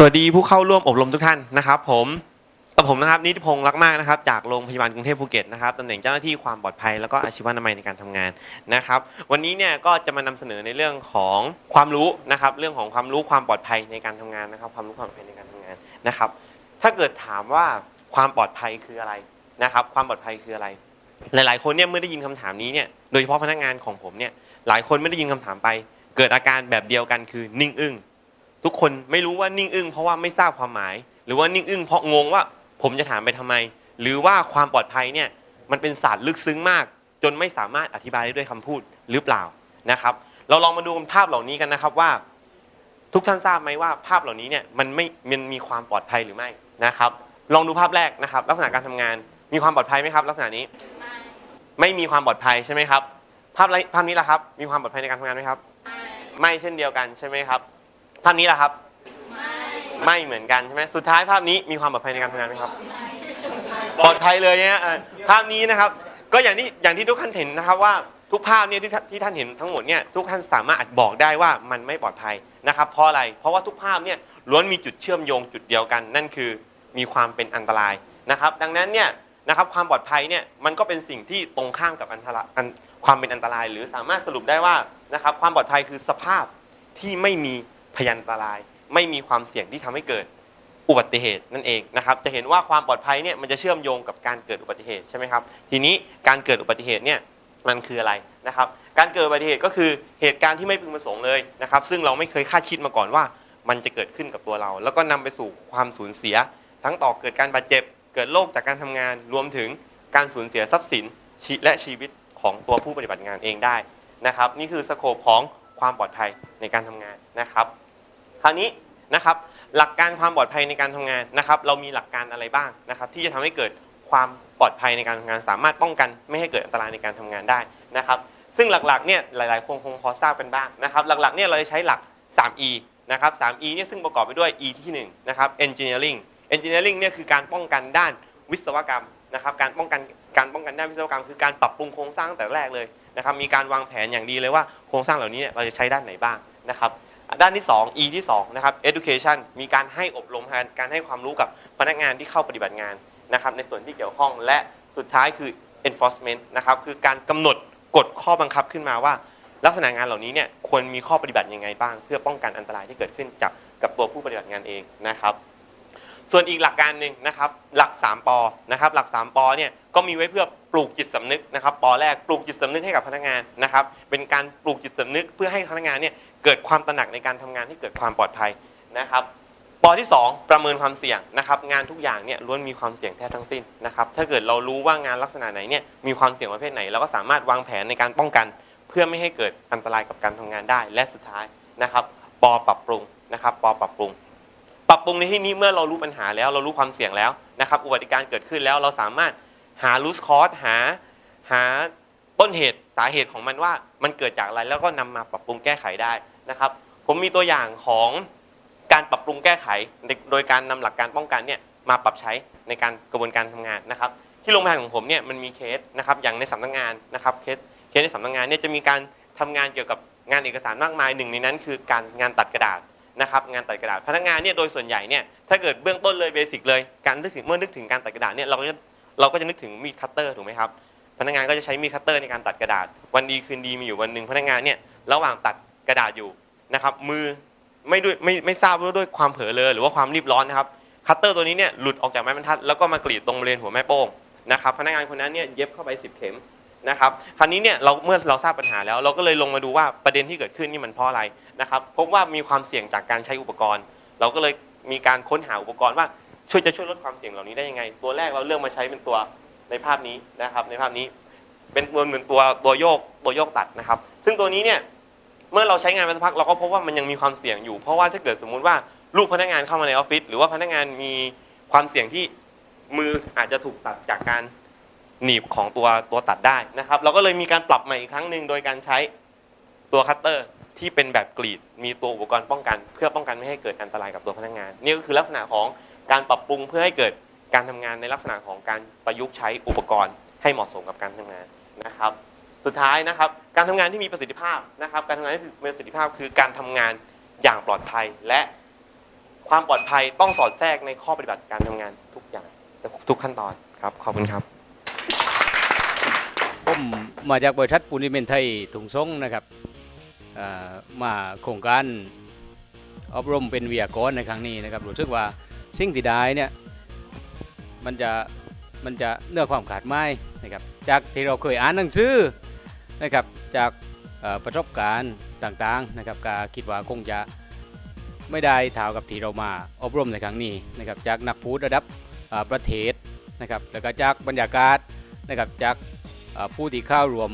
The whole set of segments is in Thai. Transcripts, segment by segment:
สวัสดีผู้เข้าร่วมอบรมทุกท่านนะครับผมกับผมนะครับนิติพงศ์รักมากนะครับจากโรงพยาบาลกรุงเทพภูเก็ตนะครับตำแหน่งเจ้าหน้าที่ความปลอดภัยแล้วก็อาชีวนามัยในการทำงานนะครับวันนี้เนี่ยก็จะมานำเสนอในเรื่องของความรู้นะครับเรื่องของความรู้ความปลอดภัยในการทำงานนะครับ ความรู้ความปลอดภัยในการทำงานนะครับ ถ้าเกิดถามว่าความปลอดภัยคืออะไรนะครับ ความปลอดภัยคืออะไร หลาย ๆ คนเนี่ยเมื่อได้ยินคำถามนี้เนี่ยโดยเฉพาะพนักงานของผมเนี่ยหลายคนไม่ได้ยินคำถามไป เกิดอาการแบบเดียวกันคือนิ่งอึ้ง ทุกคนไม่รู้ว่านิ่งอึ้งเพราะว่าไม่ทราบความหมาย หรือว่านิ่งอึ้งเพราะงงว่าผมจะถามไปทำไม หรือว่าความปลอดภัยเนี่ยมันเป็นศาสตร์ลึกซึ้งมาก จนไม่สามารถอธิบายได้ด้วยคำพูดหรือเปล่านะครับ เราลองมาดูภาพเหล่านี้กันนะครับว่า ทุกท่านทราบไหมว่าภาพเหล่านี้เนี่ยมันไม่มันมีความปลอดภัยหรือไม่นะครับ ลองดูภาพแรกนะครับ ลักษณะการทำงานมีความปลอดภัยไหมครับ ลักษณะนี้ไม่มีความปลอดภัยใช่ไหมครับ ภาพไรภาพนี้ล่ะครับ มีความปลอดภัยในการทำงานไหมครับ ไม่เช่นเดียวกันใช่ไหมครับ ภาพนี้ล่ะครับ ไม่เหมือนกันใช่ไหมสุดท้ายภาพนี้มีความปลอดภัยในการทำงานไหมครับ ปลอดภัยเลยเนี่ยภาพนี้นะครับ ก็อย่างที่อย่างที่ทุกท่านเห็นนะครับว่าทุกภาพเนี่ยที่ท่านที่ท่านเห็นทั้งหมดเนี่ยทุกท่านสามารถบอกได้ว่ามันไม่ปลอดภัยนะครับ เพราะอะไรเพราะว่าทุกภาพเนี่ยล้วนมีจุดเชื่อมโยงจุดเดียวกัน นั่นคือมีความเป็นอันตรายนะครับ ดังนั้นเนี่ยนะครับความปลอดภัยเนี่ยมันก็เป็นสิ่งที่ตรงข้ามกับอันตรายความเป็นอันตราย หรือสามารถสรุปได้ว่านะครับความปลอดภัยคือสภาพที่ไม่มี พยันตราย ไม่มีความเสี่ยงที่ทำให้เกิดอุบัติเหตุนั่นเองนะครับ จะเห็นว่าความปลอดภัยเนี่ยมันจะเชื่อมโยงกับการเกิดอุบัติเหตุใช่ไหมครับ ทีนี้การเกิดอุบัติเหตุเนี่ยมันคืออะไรนะครับ การเกิดอุบัติเหตุก็คือเหตุการณ์ที่ไม่พึงประสงค์เลยนะครับ ซึ่งเราไม่เคยคาดคิดมาก่อนว่า มันจะเกิดขึ้นกับตัวเรา แล้วก็นำไปสู่ความสูญเสีย ทั้งต่อเกิดการบาดเจ็บ เกิดโรคจากการทำงาน รวมถึงการสูญเสียทรัพย์สินและชีวิตของตัวผู้ปฏิบัติงานเองได้นะครับ นี่คือสโคปของความปลอดภัยในการทำงานนะครับ คราวนี้นะครับหลักการความปลอดภัยในการทำงานนะครับเรามีหลักการอะไรบ้างนะครับที่จะทำให้เกิดความปลอดภัยในการทำงาน สามารถป้องกันไม่ให้เกิดอันตรายในการทำงานได้นะครับซึ่งหลักๆเนี่ยหลายๆคนคงพอทราบกันบ้างนะครับหลักๆเนี่ยเราจะใช้หลัก 3E นะครับ 3E เนี่ยซึ่งประกอบไปด้วย E ที่1นะครับ engineering engineering เนี่ยคือการป้องกันด้านวิศวกรรมนะครับการป้องกันการป้องกันด้านวิศวกรรม คือการปรับปรุงโครงสร้างตั้งแต่แรกเลยนะครับมีการวางแผนอย่างดีเลยว่าโครงสร้างเหล่านี้เนี่ยเราจะใช้ด้านไหนบ้างนะครับ ด้านที่ 2 E ที่2นะครับ education มีการให้อบรมการให้ความรู้กับพนักงานที่เข้าปฏิบัติงานนะครับในส่วนที่เกี่ยวข้องและสุดท้ายคือ enforcement นะครับคือการกำหนดกฎข้อบังคับขึ้นมาว่า ลักษณะงานเหล่านี้เนี่ยควรมีข้อปฏิบัติยังไงบ้าง เพื่อป้องกันอันตรายที่เกิดขึ้นจากกับตัวผู้ปฏิบัติงานเองนะครับ ส่วนอีกหลักการหนึ่งนะครับหลัก 3ปอนะครับหลัก 3ปอเนี่ยก็มีไว้เพื่อปลูกจิตสำนึกนะครับปอแรกปลูกจิตสำนึกให้กับพนักงานนะครับเป็นการปลูกจิตสำนึกเพื่อให้พนักงานเนี่ย เกิดความตระหนักในการทำงานที่เกิดความปลอดภัยนะครับปอที่ 2 ประเมินความเสี่ยงนะครับงานทุกอย่างเนี่ยล้วนมีความเสี่ยงแท้ทั้งสิ้นนะครับถ้าเกิดเรารู้ว่างานลักษณะไหนเนี่ยมีความเสี่ยงประเภทไหนเราก็สามารถวางแผนในการป้องกัน เพื่อไม่ให้เกิดอันตรายกับการทำงานได้ และสุดท้ายนะครับปอปรับปรุงนะครับปอปรับปรุง ปรับปรุงในที่นี้เมื่อเรารู้ปัญหาแล้วเรารู้ความเสี่ยงแล้วนะครับอุบัติการเกิดขึ้นแล้วเราสามารถหา root cause หาหา ต้นเหตุสาเหตุของมันว่ามันเกิดจากอะไรแล้วก็นำมาปรับปรุงแก้ไขได้นะครับ ผมมีตัวอย่างของการปรับปรุงแก้ไข โดยการนำหลักการป้องกันเนี่ยมาปรับใช้ในการกระบวนการทำงานนะครับ ที่โรงพยาบาลของผมเนี่ยมันมีเคสนะครับอย่างในสำนักงานนะครับเคสเคสในสำนักงานเนี่ยจะมีการทำงานเกี่ยวกับงานเอกสารมากมายหนึ่งในนั้นคือการงานตัดกระดาษนะครับงานตัดกระดาษพนักงานเนี่ยโดยส่วนใหญ่เนี่ยถ้าเกิดเบื้องต้นเลยเบสิกเลยการนึกถึงเมื่อนึกถึงการตัดกระดาษเนี่ยเราก็จะเราก็จะนึกถึงมีดคัตเตอร์ถูกไหมครับ พนักงานก็จะใช้มีดคัตเตอร์ในการตัดกระดาษ วันดีคืนดีมีอยู่วันหนึ่งพนักงานเนี่ยระหว่างตัดกระดาษอยู่นะครับ มือไม่ด้วยไม่ไม่ทราบว่าด้วยความเผลอเลยหรือว่าความรีบร้อนนะครับคัตเตอร์ตัวนี้เนี่ยหลุดออกจากไม้บรรทัดแล้วก็มากรีดตรงบริเวณหัวแม่โป้งนะครับพนักงานคนนั้นเนี่ยเย็บเข้าไป 10 เข็มนะครับคราวนี้เนี่ยเราเมื่อเราทราบปัญหาแล้ว เราก็เลยลงมาดูว่าประเด็นที่เกิดขึ้นนี่มันเพราะอะไรนะครับพบว่ามีความเสี่ยงจากการใช้อุปกรณ์ เราก็เลยมีการค้นหาอุปกรณ์ว่าช่วยจะช่วยลดความเสี่ยงเหล่านี้ได้ยังไง ตัวแรกเราเลือกมาใช้เป็นตัว ในภาพนี้นะครับ ในภาพนี้เป็นตัวเหมือนตัวตัวโยกตัวโยกตัดนะครับ ซึ่งตัวนี้เนี่ยเมื่อเราใช้งานไปสักพักเราก็พบว่ามันยังมีความเสี่ยงอยู่ เพราะว่าถ้าเกิดสมมุติว่าลูกพนักงานเข้ามาในออฟฟิศหรือว่าพนักงานมีความเสี่ยงที่มืออาจจะถูกตัดจากการหนีบของตัวตัวตัดได้นะครับ เราก็เลยมีการปรับใหม่อีกครั้งหนึ่งโดยการใช้ตัวคัตเตอร์ที่เป็นแบบกรีด มีตัวอุปกรณ์ป้องกัน เพื่อป้องกันไม่ให้เกิดอันตรายกับตัวพนักงาน นี่ก็คือลักษณะของการปรับปรุงเพื่อให้เกิด การทำงานในลักษณะของการประยุกต์ใช้อุปกรณ์ให้เหมาะสมกับการทำงานนะครับ สุดท้ายนะครับ การทำงานที่มีประสิทธิภาพนะครับ การทำงานที่มีประสิทธิภาพคือการทำงานอย่างปลอดภัยและความปลอดภัยต้องสอดแทรกในข้อปฏิบัติการทำงานทุกอย่างทุกขั้นตอนครับขอบคุณครับผมมาจากบริษัทปูนซีเมนไทยถุงซงนะครับมาโครงการอบรมเป็นวิทยากรในครั้งนี้นะครับรู้สึกว่าสิ่งที่ได้เนี่ย มันจะมันจะเนื้อความขาดไม่นะครับจากที่เราเคยอ่านหนังสือนะครับจากประสบการณ์ต่างๆนะครับก็คิดว่าคงจะไม่ได้เท่ากับที่เรามาอบรมในครั้งนี้นะครับจากนักพูดระดับประเทศนะครับแล้วก็จากบรรยากาศนะครับจากผู้ที่เข้ารวม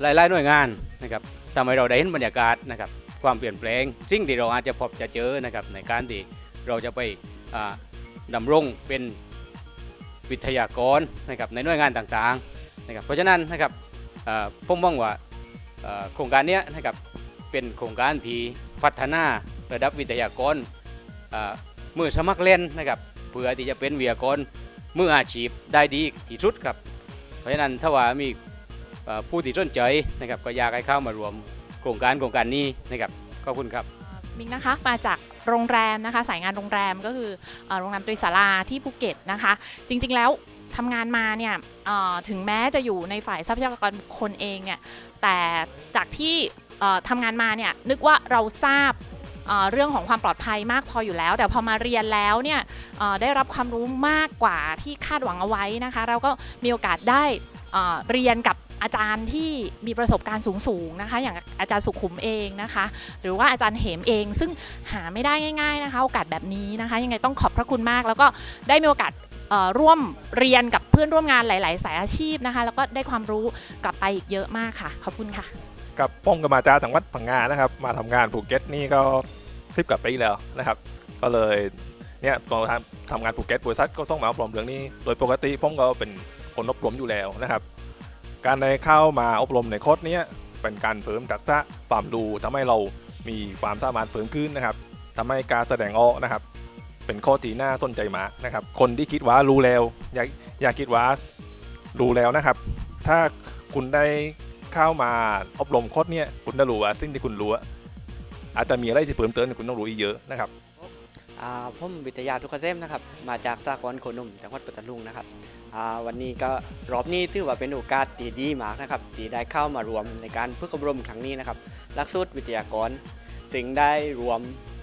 หลายๆหน่วยงานนะครับทำให้เราได้เห็นบรรยากาศนะครับความเปลี่ยนแปลงสิ่งที่เราอาจจะพบจะเจอนะครับในการที่เราจะไปอ่าดำรงเป็น วิทยากรนะครับในหน่วยงานต่างๆนะครับเพราะฉะนั้นนะครับเอ่อผมมองว่าโครงการนี้นะครับเป็นโครงการที่พัฒนาระดับวิทยากรเมือสมัครเล่นนะครับเพื่อที่จะเป็นวิทยากรมืออาชีพได้ดีที่สุดครับเพราะฉะนั้นถ้าว่ามีผู้ที่สนใจนะครับก็อยากให้เข้ามารวมโครงการโครงการนี้นะครับขอบคุณครับ มิกนะคะมาจากโรงแรมนะคะ สายงานโรงแรมก็คือโรงแรมตรีสาราที่ภูเก็ตนะคะ จริงๆแล้วทำงานมาเนี่ยถึงแม้จะอยู่ในฝ่ายทรัพยากรบุคคลเองเนี่ยแต่จากที่ทำงานมาเนี่ยนึกว่าเราทราบเรื่องของความปลอดภัยมากพออยู่แล้ว แต่พอมาเรียนแล้วเนี่ยได้รับความรู้มากกว่าที่คาดหวังเอาไว้นะคะ เราก็มีโอกาสได้เอ่อเรียนกับ อาจารย์ที่มีประสบการณ์สูงๆนะคะ อย่างอาจารย์สุขุมเองนะคะ หรือว่าอาจารย์เหมเอง ซึ่งหาไม่ได้ง่าย ๆนะคะ โอกาสแบบนี้นะคะ ยังไงต้องขอบพระคุณมาก แล้วก็ได้มีโอกาสร่วมเรียนกับเพื่อนร่วมงานหลาย ๆ สายอาชีพนะคะ แล้วก็ได้ความรู้กลับไปอีกเยอะมากค่ะ ขอบคุณค่ะ กับป้องกับมาจากจังวัดพังงานะครับ มาทำงานภูเก็ตนี่ก็สิบกว่าปีแล้วนะครับ ก็เลยเนี่ยตอนทำงานภูเก็ตบริษัทก็ส่งมาอบรมเรื่องนี้ โดยปกติผมก็เป็นคนอบรมอยู่แล้วนะครับ การได้เข้ามาอบรมในโค้ดนี้เป็นการเพิ่มทักษะความรู้ทำให้เรามีความสามารถเพิ่มขึ้นนะครับทำให้การแสดงออกนะครับ เป็นข้อที่น่าสนใจมากนะครับ คนที่คิดว่ารู้แล้ว อยากอยากคิดว่ารู้แล้วนะครับ ถ้าคุณได้เข้ามาอบรมโค้ดเนี้ยคุณจะรู้ว่าสิ่งที่คุณรู้อาจจะมีอะไรที่เพิ่มเติมคุณต้องรู้อีกเยอะนะครับอ่าผมวิทยาทุกเกษมนะครับ มาจากสากลโคนมจังหวัดปัตตานีนะครับ วันนี้ก็รอบนี้ถือว่าเป็นโอกาสที่ดีมากนะครับที่ได้เข้ามารวมในการฝึกอบรมครั้งนี้นะครับหลักสูตรวิทยากรซึ่งได้รวม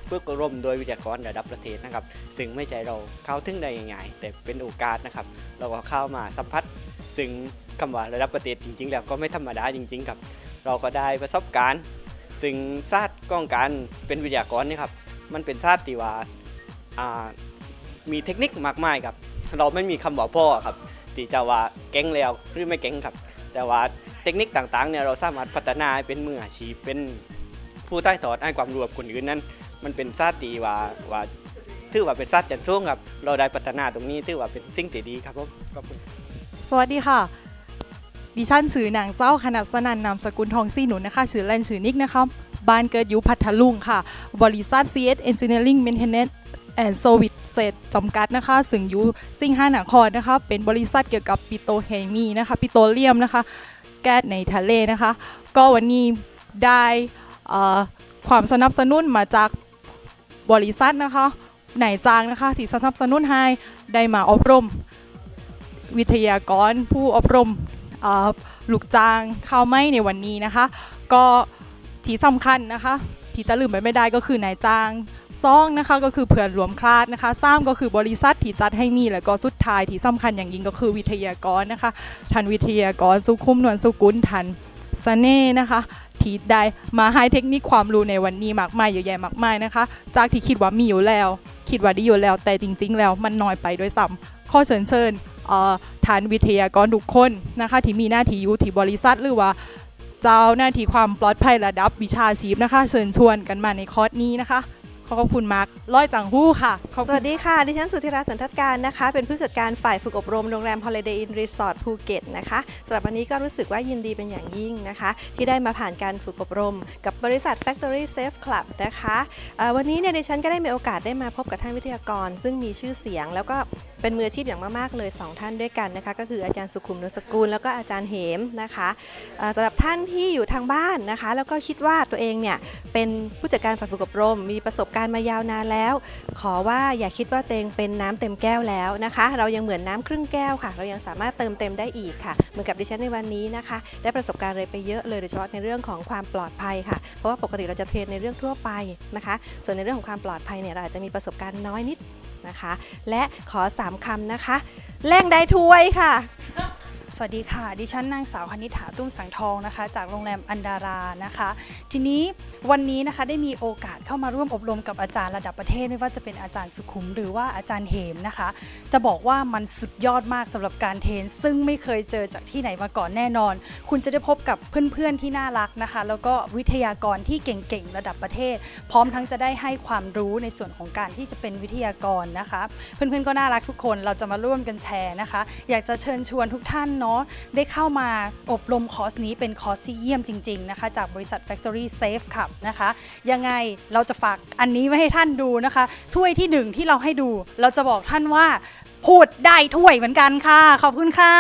ฝึกอบรมโดยวิทยากรระดับประเทศนะครับ ซึ่งไม่ใช่เราเข้าถึงได้ง่ายๆแต่เป็นโอกาสนะครับ เราก็เข้ามาสัมผัสซึ่งคำว่าระดับประเทศจริง ๆ แล้วก็ไม่ธรรมดาจริง ๆ ครับ เราก็ได้ประสบการณ์ซึ่งศาสตร์ก้องการเป็นวิทยากรนี่ครับมันเป็นศาสตร์ที่ว่าอ่ามีเทคนิคมากมายครับ เราไม่มีคำบอกพ่อครับที่จะว่าเก่งแล้วหรือไม่เก่งครับ แต่ว่าเทคนิคต่างๆเนี่ยเราสามารถพัฒนาให้เป็นมืออาชีพเป็นผู้ใต้ถอดให้ความรู้กับคนอื่นนั้น มันเป็นศาตีว่าว่าถือว่าเป็นศาตร์จันทร์สูงครับ เราได้พัฒนาตรงนี้ถือว่าเป็นสิ่งที่ดีครับผมขอบคุณ สวัสดีค่ะ ดิฉันชื่อนางเจ้าขนาดสนันนามสกุลทองซี่หนุนนะคะชื่อเล่นชื่อนิกนะคะบ้านเกิดอยู่พัทลุงค่ะ บริษัท CS Engineering Maintenance and Service จำกัดนะคะซึ่งอยู่ซิงห้านครนะคะ เป็นบริษัทเกี่ยวกับปิโตเคมีนะคะปิโตรเลียมนะคะ แก๊สในทะเลนะคะ ก็วันนี้ได้ความสนับสนุนมาจากบริษัทนะคะนายจ้างนะคะที่สนับสนุนให้ได้มาอบรม วิทยากรผู้อบรมลูกจ้างเข้าไม่ในวันนี้นะคะ ก็ที่สำคัญนะคะ ที่จะลืมไปไม่ได้ก็คือนายจ้าง ซองนะคะก็คือเพื่อนรวมคลาดนะคะซ้ำก็คือบริษัทที่จัดให้มี แล้วก็สุดท้ายที่สำคัญอย่างยิ่งก็คือวิทยากรนะคะทันวิทยากรสุขุมนวลสุกุลทันสเสน่นะคะที่ได้มาให้เทคนิคความรู้ในวันนี้มากมายเยอะแยะมากมายนะคะ จากที่คิดว่ามีอยู่แล้ว คิดว่าดีอยู่แล้ว แต่จริง ๆ แล้วมันน้อยไปด้วยซ้ำข้อเชิญเชิญเอ่อฐานวิทยากรทุกคนนะคะที่มีหน้าที่อยู่ที่บริษัทหรือว่าเจ้าหน้าที่ความปลอดภัยระดับวิชาชีพนะคะ เชิญชวนกันมาในคอร์สนี้นะคะ ขอบคุณมากร้อยจังหู้ค่ะ สวัสดีค่ะ ดิฉันสุธิราสันทัดการนะคะ เป็นผู้จัดการฝ่ายฝึกอบรมโรงแรม Holiday Inn Resort ภูเก็ตนะคะสำหรับวันนี้ก็รู้สึกว่ายินดีเป็นอย่างยิ่งนะคะ ที่ได้มาผ่านการฝึกอบรม กับบริษัท Factory Safe Club นะคะ วันนี้เนี่ยดิฉันก็ได้มีโอกาสได้มาพบกับท่านวิทยากร ซึ่งมีชื่อเสียงแล้วก็ เป็นมืออาชีพอย่างมากๆเลย 2 ท่านด้วยกันนะคะ ก็คืออาจารย์สุขุมนุสกุล แล้วก็อาจารย์เหมนะคะสำหรับท่านที่อยู่ทางบ้านนะคะ แล้วก็คิดว่าตัวเองเนี่ยเป็นผู้จัดการฝ่ายฝึกอบรม มีประสบการณ์มายาวนานแล้ว ขอว่าอย่าคิดว่าตัวเองเป็นน้ำเต็มแก้วแล้วนะคะ เรายังเหมือนน้ำครึ่งแก้วค่ะ เรายังสามารถเติมเต็มได้อีกค่ะ เหมือนกับดิฉันในวันนี้นะคะ ได้ประสบการณ์อะไรไปเยอะเลยโดยเฉพาะในเรื่องของความปลอดภัยค่ะ เพราะว่าปกติเราจะเทรนในเรื่องทั่วไปนะคะ ส่วนในเรื่องของความปลอดภัยเนี่ยเราอาจจะมีประสบการณ์น้อยนิด นะคะ และขอ 3คำนะคะ แรงได้ถ้วยค่ะ สวัสดีค่ะ ดิฉันนางสาวคณิษฐาตุ้มสังทองนะคะ จากโรงแรมอันดารานะคะ ทีนี้วันนี้นะคะได้มีโอกาสเข้ามาร่วมอบรมกับอาจารย์ระดับประเทศ ไม่ว่าจะเป็นอาจารย์สุขุมหรือว่าอาจารย์เหมนะคะ จะบอกว่ามันสุดยอดมากสำหรับการเทรนซึ่งไม่เคยเจอจากที่ไหนมาก่อนแน่นอน คุณจะได้พบกับเพื่อนๆที่น่ารักนะคะ แล้วก็วิทยากรที่เก่งๆระดับประเทศ พร้อมทั้งจะได้ให้ความรู้ในส่วนของการที่จะเป็นวิทยากรนะคะ เพื่อนๆก็น่ารักทุกคนเราจะมาร่วมกันแชร์นะคะ อยากจะเชิญชวนทุกท่านนาะได้เข้ามาอบรมคอร์สนี้เป็นคอร์สที่เยี่ยมจริง ๆ นะคะ จากบริษัท Factory Safe ครับนะคะ ยังไงเราจะฝากอันนี้ไว้ให้ท่านดูนะคะ ถ้วยที่หนึ่งที่เราให้ดู เราจะบอกท่านว่า พูดได้ถ้วยเหมือนกันค่ะ ขอบคุณค่ะ